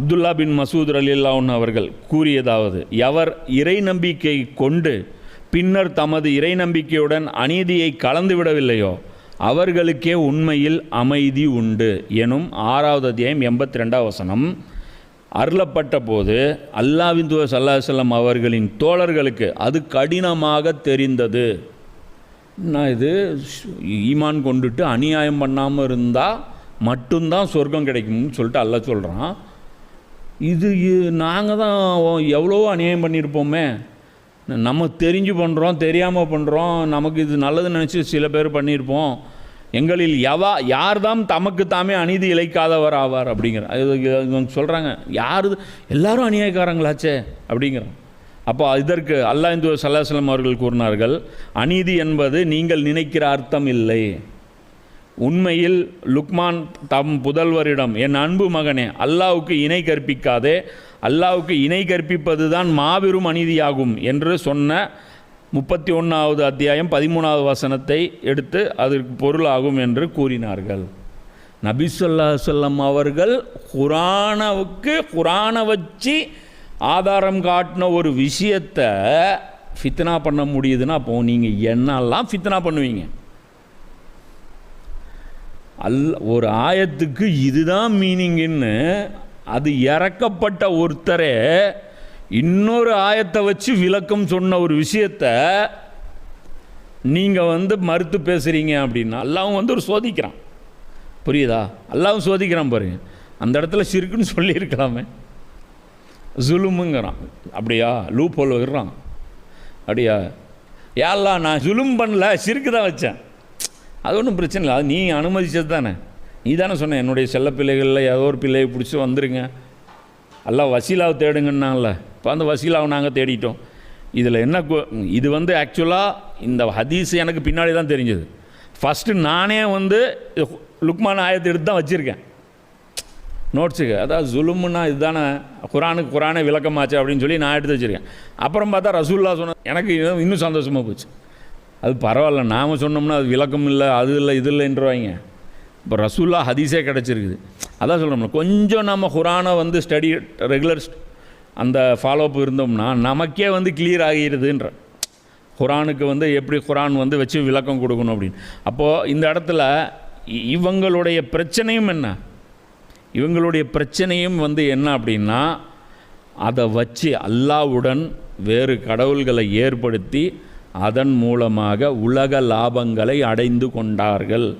அப்துல்லா பின் மசூத் அலில்லாவுன் அவர்கள் கூறியதாவது எவர் இறை நம்பிக்கை கொண்டு பின்னர் தமது இறை நம்பிக்கையுடன் அநீதியை கலந்து விடவில்லையோ அவர்களுக்கே உண்மையில் அமைதி உண்டு எனும் ஆறாவது அத்தியாயம் எண்பத்தி ரெண்டாவது வசனம். அருளப்பட்ட போது அல்லாவின் தூதர் அவர்களின் தோழர்களுக்கு அது கடினமாக தெரிந்தது. நான் இது? ஈமான் கொண்டுட்டு அநியாயம் பண்ணாமல் இருந்தால் மட்டும்தான் சொர்க்கம் கிடைக்கும்னு சொல்லிட்டு அல்ல சொல்கிறான் இது நாங்கள் தான் எவ்வளவோ அநியாயம் பண்ணியிருப்போமே நம்ம தெரிஞ்சு பண்ணுறோம் தெரியாமல் பண்ணுறோம் நமக்கு இது நல்லதுன்னு நினச்சி சில பேர் பண்ணியிருப்போம் எங்களில் எவா யார்தாம் தமக்கு தாமே அநீதி இழைக்காதவர் ஆவார் அப்படிங்கிற அது சொல்கிறாங்க யார் எல்லாரும் அநியாயக்காரங்களாச்சே அப்படிங்கிறோம் அப்போ இதற்கு அல்லாஹ் இந்து சல்லாஹலம் அவர்கள் கூறினார்கள் அநீதி என்பது நீங்கள் நினைக்கிற அர்த்தம் இல்லை. உண்மையில் லுக்மான் தம் புதல்வரிடம் என் அன்பு மகனே அல்லாவுக்கு இணை கற்பிக்காதே அல்லாவுக்கு இணை கற்பிப்பது தான் மாபெரும் அநீதியாகும் என்று சொன்ன முப்பத்தி ஒன்றாவது அத்தியாயம் பதிமூணாவது வசனத்தை எடுத்து அதற்கு பொருளாகும் என்று கூறினார்கள். நபி சொல்லா சொல்லம் அவர்கள் குரானவுக்கு குரானை வச்சு ஆதாரம் காட்டின ஒரு விஷயத்தை ஃபித்னா பண்ண முடியுதுன்னா அப்போது நீங்கள் என்னெல்லாம் ஃபித்னா பண்ணுவீங்க? அல் ஒரு ஆயத்துக்கு இதுதான் மீனிங்குன்னு அது இறக்கப்பட்ட ஒருத்தரே இன்னொரு ஆயத்தை வச்சு விளக்கம் சொன்ன ஒரு விஷயத்த நீங்கள் வந்து மறுத்து பேசுகிறீங்க அப்படின்னா அல்லாவும் வந்து ஒரு சோதிக்கிறான். புரியுதா? அல்லாவும் சோதிக்கிறான் பாருங்க அந்த இடத்துல சிறுக்குன்னு சொல்லியிருக்கலாமே. ஜுலுமுங்கிறான். அப்படியா? லூப் ஹோல் வருகிறான் அப்படியா? ஏல்லாம் நான் ஜுலும் பண்ணல சிறுக்கு தான் வச்சேன். அது ஒன்றும் பிரச்சனை இல்லை. அது நீ அனுமதிச்சது தானே. நீ தானே சொன்ன என்னுடைய செல்ல பிள்ளைகளில் ஏதோ ஒரு பிள்ளையை பிடிச்சி வந்துருங்க. எல்லாம் வசீலாவை தேடுங்கன்னால இப்போ அந்த வசீலாவை நாங்கள் தேடிட்டோம். இதில் என்ன இது வந்து ஆக்சுவலாக இந்த ஹதீஸ் எனக்கு பின்னாடி தான் தெரிஞ்சது. ஃபஸ்ட்டு நானே வந்து லுக்மான ஆயத்தை எடுத்து தான் வச்சுருக்கேன். நோட்ஸுக்கு அதாவது ஜுலும்னா இதுதானே. குரானுக்கு குரானே விளக்கமாச்சு அப்படின்னு சொல்லி நான் எடுத்து வச்சுருக்கேன். அப்புறம் பார்த்தா ரசூல்லா சொன்ன எனக்கு இன்னும் சந்தோஷமாக போச்சு. அது பரவாயில்ல நாம் சொன்னோம்னா அது விளக்கம் இல்லை அது இல்லை இது இல்லைன்றவாங்க. இப்போ ரசூல்லா ஹதீஸே கிடச்சிருக்குது. அதான் சொல்கிறோம்ல கொஞ்சம் நம்ம குரானை வந்து ஸ்டடி ரெகுலர் அந்த ஃபாலோஅப் இருந்தோம்னா நமக்கே வந்து கிளியர் ஆகிடுதுன்ற. குரானுக்கு வந்து எப்படி குரான் வந்து வச்சு விளக்கம் கொடுக்கணும் அப்படின்னு. அப்போது இந்த இடத்துல இவங்களுடைய பிரச்சனையும் என்ன? இவங்களுடைய பிரச்சனையும் வந்து என்ன அப்படின்னா அதை வச்சு அல்லாவுடன் வேறு கடவுள்களை ஏற்படுத்தி அதன் மூலமாக உலக லாபங்களை அடைந்து கொண்டார்கள்.